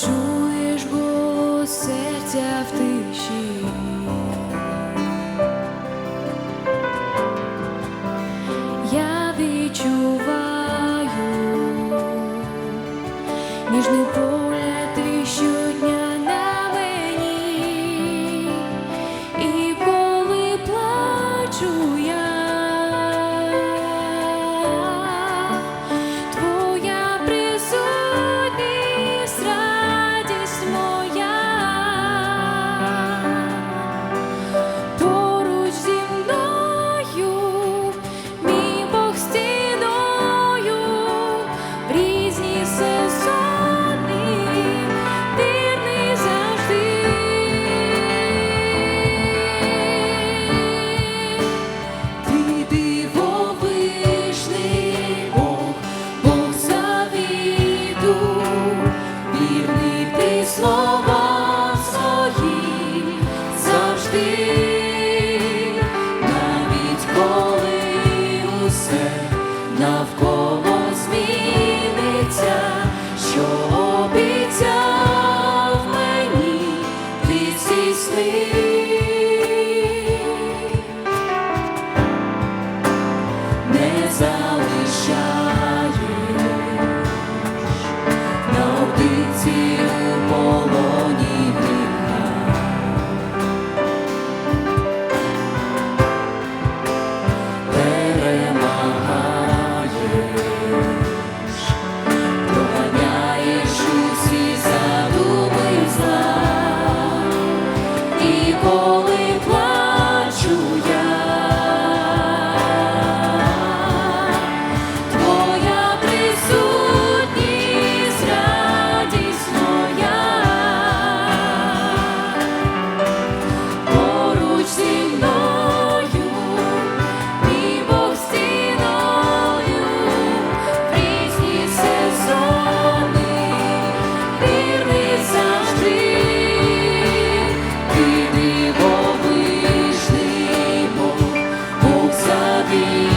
чуєш голос серця в ти. навколо зміниться. що be.